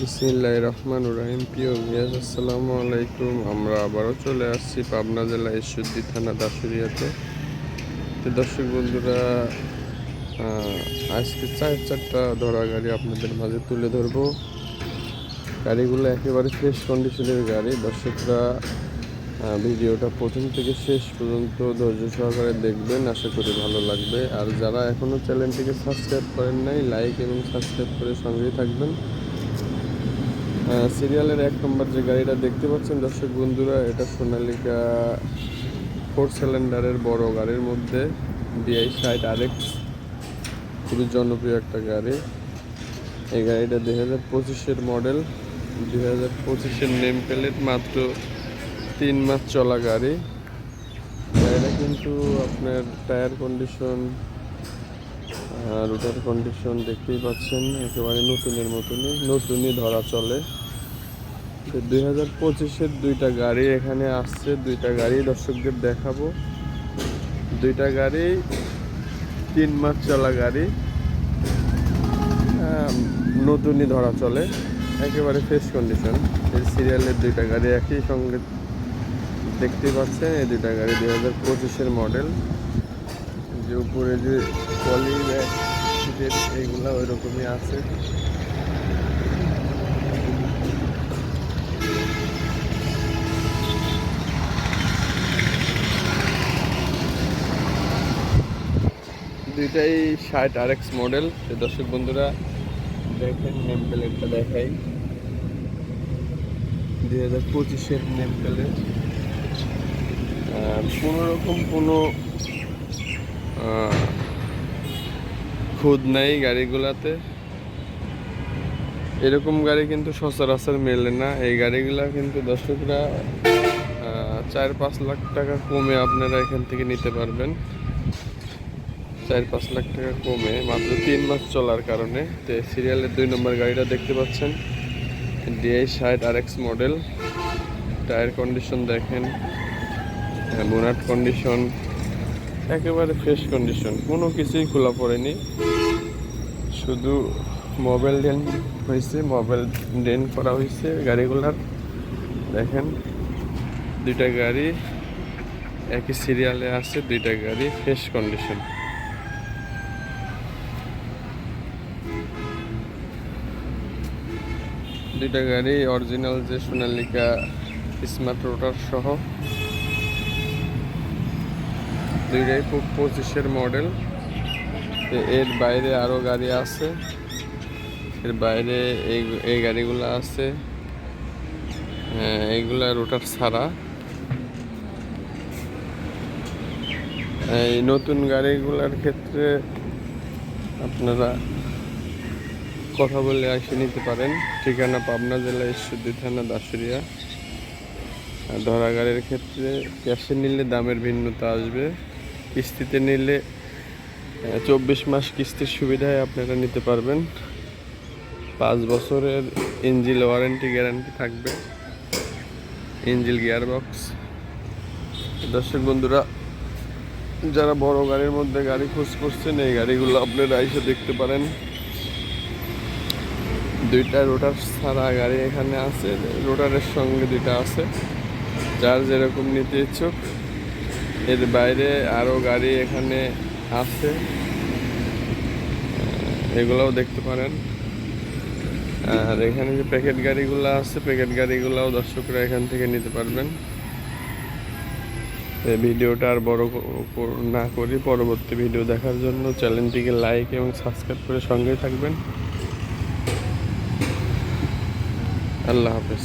বিসমিল্লাহ রহমান রাহিম প্রিয় ভিয়াজ আসসালামু আলাইকুম। আমরা আবারও চলে আসছি পাবনা জেলা ঈশ্বরদী থানা দাসুরিয়াতে তো দর্শক বন্ধুরা আজকে চার চারটা ধরা গাড়ি আপনাদের মাঝে তুলে ধরবো। গাড়িগুলো একেবারে ফ্রেশ কন্ডিশনের গাড়ি। দর্শকরা ভিডিওটা প্রথম থেকে শেষ পর্যন্ত ধৈর্য সহকারে দেখবেন। আশা করি ভালো লাগবে। আর যারা এখনও চ্যানেলটিকে সাবস্ক্রাইব করেন নাই লাইক এবং সাবস্ক্রাইব করে সঙ্গেই থাকবেন। সিরিয়ালের এক নম্বর যে গাড়িটা দেখতে পাচ্ছেন দর্শক বন্ধুরা, এটা সোনালিকা ফোর সিলিন্ডারের বড় গাড়ির মধ্যে ডিআই ষাট আরেক্স খুবই জনপ্রিয় একটা গাড়ি। এই গাড়িটা দুই হাজার পঁচিশের মডেল, দুই হাজার পঁচিশের নেম প্লেট মাত্র তিন মাস চলা গাড়ি। গাড়িটা কিন্তু আপনার টায়ার কন্ডিশন রুটার কন্ডিশন দেখতেই পাচ্ছেন, একেবারে নতুনের মতনই, নতুনই ধরা চলে। তো দুই হাজার পঁচিশের দুইটা গাড়ি এখানে আসছে, দুইটা গাড়ি দর্শকদের দেখাবো। দুইটা গাড়ি, তিন মাস চলা গাড়ি নতুনই ধরা চলে, একেবারে ফ্রেশ কন্ডিশন এই সিরিয়ালের দুইটা গাড়ি একই সঙ্গে দেখতে পাচ্ছেন, এই দুইটা গাড়ি দুই হাজার পঁচিশের মডেল যে উপরে যে পলি ব্যাগ সিটের এইগুলা ওই রকমই আছে। দুইটাই ষাট আর এক্স মডেল দর্শক বন্ধুরা, দেখেন নেম প্লেটটা দেখাই। দুই হাজার পঁচিশের নেম প্লেট কোনো রকম কোনো খুদ নাই গাড়িগুলাতে। এরকম গাড়ি কিন্তু সচরাচর মেলে না। এই গাড়িগুলা কিন্তু দর্শকরা চার পাঁচ লাখ টাকা কমে আপনারা এখান থেকে নিতে পারবেন। চার পাঁচ লাখ টাকা কমে, মাত্র তিন মাস চলার কারণে। তো সিরিয়ালের দুই নম্বর গাড়িটা দেখতে পাচ্ছেন? ডিআই ষাট আর এক্স মডেল টায়ার কন্ডিশন দেখেন। বোনাট কন্ডিশন একেবারে ফ্রেশ কন্ডিশন কোনো কিছুই খোলা পড়েনি। শুধু মোবাইল ডেন হয়েছে মোবাইল ডেন করা হয়েছে গাড়িগুলার। দেখেন, দুইটা গাড়ি, একই সিরিয়ালে আছে, দুইটা গাড়ি ফ্রেশ কন্ডিশন দুইটা গাড়ি অরিজিনাল যে সোনালিকা স্মার্ট রোটার সহ। দুইটাই খুব পঁচিশের মডেল। এর বাইরে আরও গাড়ি আছে। এর বাইরে এই এই গাড়িগুলো আছে। এইগুলা রোটার ছাড়া। এই নতুন গাড়িগুলোর ক্ষেত্রে আপনারা কথা বলে আসে নিতে পারেন। ঠিকানা পাবনা জেলা ঈশ্বরদী থানা দাসুরিয়া ধরা গাড়ির ক্ষেত্রে ক্যাশে নিলে দামের ভিন্নতা আসবে। কিস্তিতে নিলে চব্বিশ মাস কিস্তির সুবিধায় আপনারা নিতে পারবেন। পাঁচ বছরের ইঞ্জিল ওয়ারেন্টি গ্যারান্টি থাকবে। Engine gearbox. দর্শক বন্ধুরা, যারা বড় গাড়ির মধ্যে গাড়ি খোঁজ করছেন, এই গাড়িগুলো আপনারা এসে দেখতে পারেন। দুইটা রোটার ছাড়া গাড়ি এখানে আছে, রোটারের সঙ্গে দুইটা আছে। যার যেরকম নিতে ইচ্ছুক এর বাইরে আরও গাড়ি এখানে আছে। এগুলোও দেখতে পারেন। আর এখানে যে প্যাকেট গাড়িগুলো আছে, প্যাকেট গাড়িগুলোও দর্শকরা এখান থেকে নিতে পারবেন। ভিডিওটা আর বড় না করি, পরবর্তী ভিডিও দেখার জন্য চ্যানেলটিকে লাইক এবং সাবস্ক্রাইব করে সঙ্গেই থাকবেন। আল্লাহ হাফেজ।